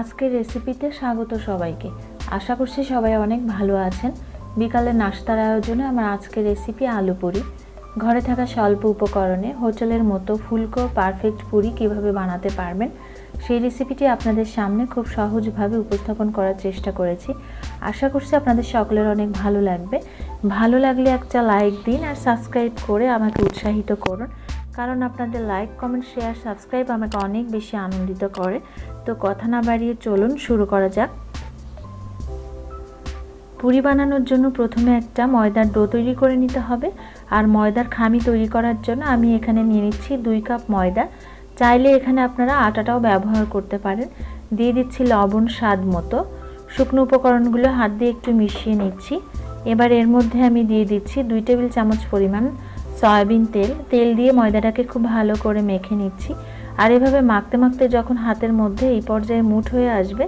আজকের রেসিপিতে স্বাগত সবাইকে। আশা করছি সবাই অনেক ভালো আছেন। বিকালে নাস্তার আয়োজনে আমার আজকের রেসিপি আলু পুরি। ঘরে থাকা স্বল্প উপকরণে হোটেলের মতো ফুলকো পারফেক্ট পুরি কীভাবে বানাতে পারবেন, সেই রেসিপিটি আপনাদের সামনে খুব সহজভাবে উপস্থাপন করার চেষ্টা করেছি। আশা করছি আপনাদের সকলের অনেক ভালো লাগবে। ভালো লাগলে একটা লাইক দিন আর সাবস্ক্রাইব করে আমাকে উৎসাহিত করুন। কারণ আপনাদের লাইক কমেন্ট শেয়ার সাবস্ক্রাইব আমাকে অনেক বেশি আনন্দিত করে। তো কথা না বাড়িয়ে চলুন, শুরু করা যাক। পুরি বানানোর জন্য প্রথমে একটা ময়দার ডো তৈরি করে নিতে হবে। আর ময়দার খামি তৈরি করার জন্য আমি এখানে নিয়ে নিচ্ছি দুই কাপ ময়দা। চাইলে এখানে আপনারা আটাটাও ব্যবহার করতে পারেন। দিয়ে দিচ্ছি লবণ স্বাদ মতো। শুকনো উপকরণগুলো হাত দিয়ে একটু মিশিয়ে নিচ্ছি। এবার এর মধ্যে আমি দিয়ে দিচ্ছি দুই টেবিল চামচ পরিমাণ সয়াবিন তেল তেল দিয়ে ময়দাটাকে খুব ভালো করে মেখে নিচ্ছি। আর এভাবে মাখতে মাখতে যখন হাতের মধ্যে এই পর্যায়ে মুঠ হয়ে আসবে,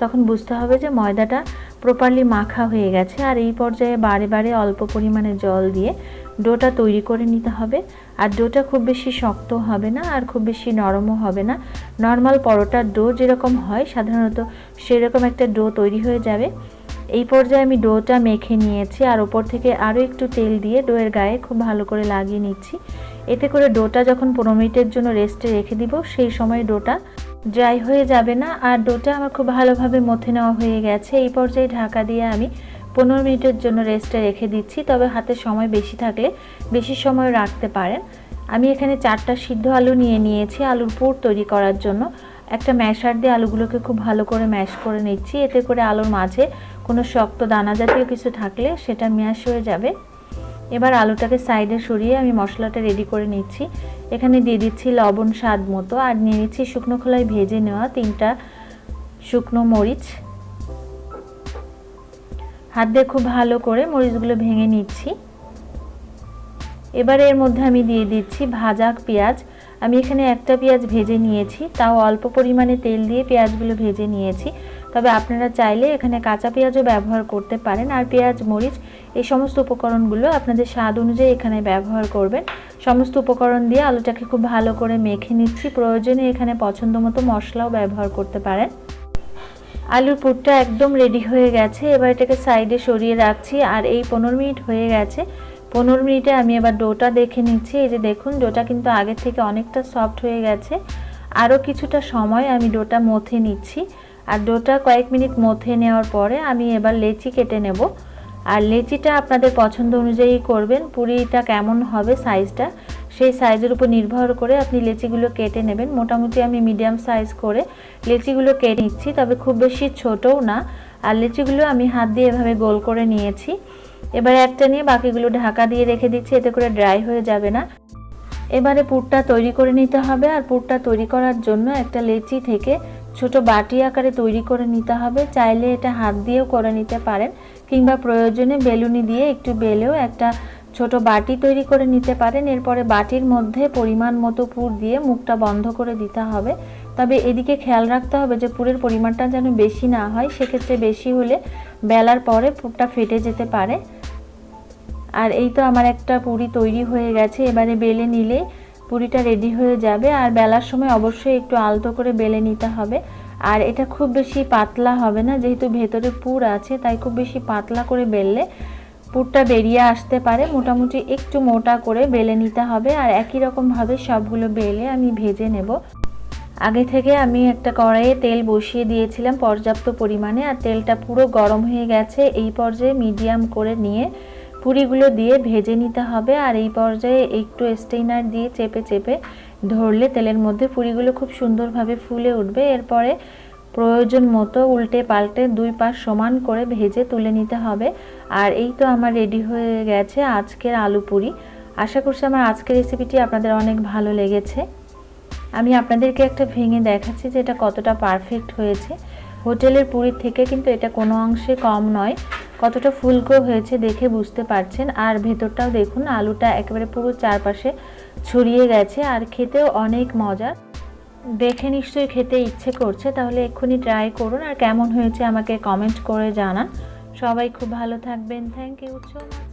তখন বুঝতে হবে যে ময়দাটা প্রপারলি মাখা হয়ে গেছে। আর এই পর্যায়ে বারে বারে অল্প পরিমাণে জল দিয়ে ডোটা তৈরি করে নিতে হবে। আর ডোটা খুব বেশি শক্ত হবে না আর খুব বেশি নরমও হবে না। নর্মাল পরোটার ডো যেরকম হয়, সাধারণত সেরকম একটা ডো তৈরি হয়ে যাবে। এই পর্যায়ে আমি ডোটা মেখে নিয়েছি আর ওপর থেকে আরও একটু তেল দিয়ে ডোয়ের গায়ে খুব ভালো করে লাগিয়ে নিচ্ছি। এতে করে ডোটা যখন পনেরো মিনিটের জন্য রেস্টে রেখে দিব, সেই সময় ডোটা ড্রাই হয়ে যাবে না। আর ডোটা আমার খুব ভালোভাবে মথে নেওয়া হয়ে গেছে। এই পর্যায়ে ঢাকা দিয়ে আমি পনেরো মিনিটের জন্য রেস্টে রেখে দিচ্ছি। তবে হাতে সময় বেশি থাকলে বেশি সময় রাখতে পারেন। আমি এখানে চারটা সিদ্ধ আলু নিয়ে নিয়েছি আলুর পুর তৈরি করার জন্য। একটা ম্যাশার দিয়ে আলুগুলোকে খুব ভালো করে ম্যাশ করে নিচ্ছি। এতে করে আলুর মাঝে কোনো শক্ত দানা জাতীয় কিছু থাকলে সেটা ম্যাশ হয়ে যাবে। এবার আলুটাকে সাইডে সরিয়ে আমি মশলাটা রেডি করে নিচ্ছি। এখানে দিয়ে দিচ্ছি লবণ স্বাদ মতো আর নিয়ে নিচ্ছি শুকনো খোলায় ভেজে নেওয়া তিনটা শুকনো মরিচ। হাত দিয়ে খুব ভালো করে মরিচগুলো ভেঙে নিচ্ছি। এবার এর মধ্যে আমি দিয়ে দিচ্ছি ভাজা পেঁয়াজ। আমি এখানে একটা পেঁয়াজ ভেজে নিয়েছি, তাও অল্প পরিমাণে তেল দিয়ে পেঁয়াজগুলো ভেজে নিয়েছি। তবে আপনারা চাইলে এখানে কাঁচা পেঁয়াজও ব্যবহার করতে পারেন আর পেঁয়াজ, মরিচ এই সমস্ত উপকরণগুলো আপনাদের স্বাদ অনুযায়ী এখানে ব্যবহার করবেন। সমস্ত উপকরণ দিয়ে আলুটাকে খুব ভালো করে মেখে নিচ্ছি। প্রয়োজনে এখানে পছন্দ মতো মশলাও ব্যবহার করতে পারেন। আলুর পুরটা একদম রেডি হয়ে গেছে। এবার এটাকে সাইডে সরিয়ে রাখছি আর এই পনেরো মিনিট হয়ে গেছে। পনেরো মিনিটে আমি এবার ডোটা দেখে নিচ্ছি। এই যে দেখুন, ডোটা কিন্তু আগের থেকে অনেকটা সফট হয়ে গেছে। আরও কিছুটা সময় আমি ডোটা মথে নিচ্ছি। আর ডোটা কয়েক মিনিট মথে নেওয়ার পরে আমি এবার লেচি কেটে নেব। আর লেচিটা আপনাদের পছন্দ অনুযায়ী করবেন, পুরিটা কেমন হবে সাইজটা, সেই সাইজের উপর নির্ভর করে আপনি লেচিগুলো কেটে নেবেন। মোটামুটি আমি মিডিয়াম সাইজ করে লেচিগুলো কেটে নিচ্ছি, তবে খুব বেশি ছোটও না। আর লেচিগুলো আমি হাত দিয়ে এভাবে গোল করে নিয়েছি। এবারে একটা নিয়ে বাকিগুলো ঢাকা দিয়ে রেখে দিচ্ছি, এতে করে ড্রাই হয়ে যাবে না। এবারে পুরটা তৈরি করে নিতে হবে। আর পুরটা তৈরি করার জন্য একটা লেচি থেকে ছোট বাটি আকারে তৈরি করে নিতে হবে। চাইলে এটা হাত দিয়েও করে নিতে পারেন কিংবা প্রয়োজনে বেলুনি দিয়ে একটু বেলেও একটা ছোট বাটি তৈরি করে নিতে পারেন। এরপরে বাটির মধ্যে পরিমাণ মতো পুর দিয়ে মুখটা বন্ধ করে দিতে হবে। তবে এদিকে খেয়াল রাখতে হবে যে পুরের পরিমাণটা যেন বেশি না হয়, সেক্ষেত্রে বেশি হলে বেলার পরে পুরটা ফেটে যেতে পারে। আর এই তো আমার একটা পুরি তৈরি হয়ে গেছে। এবারে বেলে নিলে পুরিটা রেডি হয়ে যাবে আর বেলার সময় অবশ্যই একটু আলতো করে বেলে নিতে হবে। আর এটা খুব বেশি পাতলা হবে না, যেহেতু ভেতরে পুর আছে, তাই খুব বেশি পাতলা করে বেললে পুরটা বেরিয়ে আসতে পারে। মোটামুটি একটু মোটা করে বেলে নিতে হবে আর একই রকমভাবে সবগুলো বেলে আমি ভেজে নেব। আগে থেকে আমি একটা কড়াইয়ে তেল বসিয়ে দিয়েছিলাম পর্যাপ্ত পরিমাণে, আর তেলটা পুরো গরম হয়ে গেছে। এই পর্যায়ে মিডিয়াম করে নিয়ে পুরিগুলো দিয়ে ভেজে নিতে হবে আর এই পর্যায়ে একটু স্টেইনার দিয়ে চেপে চেপে ধরলে তেলের মধ্যে পুরিগুলো খুব সুন্দরভাবে ফুলে উঠবে। এরপরে প্রয়োজন মতো উল্টে পাল্টে দুই পাশ সমান করে ভেজে তুলে নিতে হবে। আর এই তো আমার রেডি হয়ে গেছে আজকের আলু পুরি। আশা করছি আমার আজকের রেসিপিটি আপনাদের অনেক ভালো লেগেছে। আমি আপনাদেরকে একটা ভেঙে দেখাচ্ছি যে এটা কতটা পারফেক্ট হয়েছে। হোটেলের পুরীর থেকে কিন্তু এটা কোনো অংশে কম নয়। কতটা ফুলকো হয়েছে দেখে বুঝতে পারছেন। আর ভেতরটাও দেখুন, আলুটা একেবারে পুরো চারপাশে ছড়িয়ে গেছে আর খেতেও অনেক মজা। দেখে নিশ্চয়ই খেতে ইচ্ছে করছে, তাহলে এক্ষুনি ট্রাই করুন। আর কেমন হয়েছে আমাকে কমেন্ট করে জানান। সবাই খুব ভালো থাকবেন। Thank you so much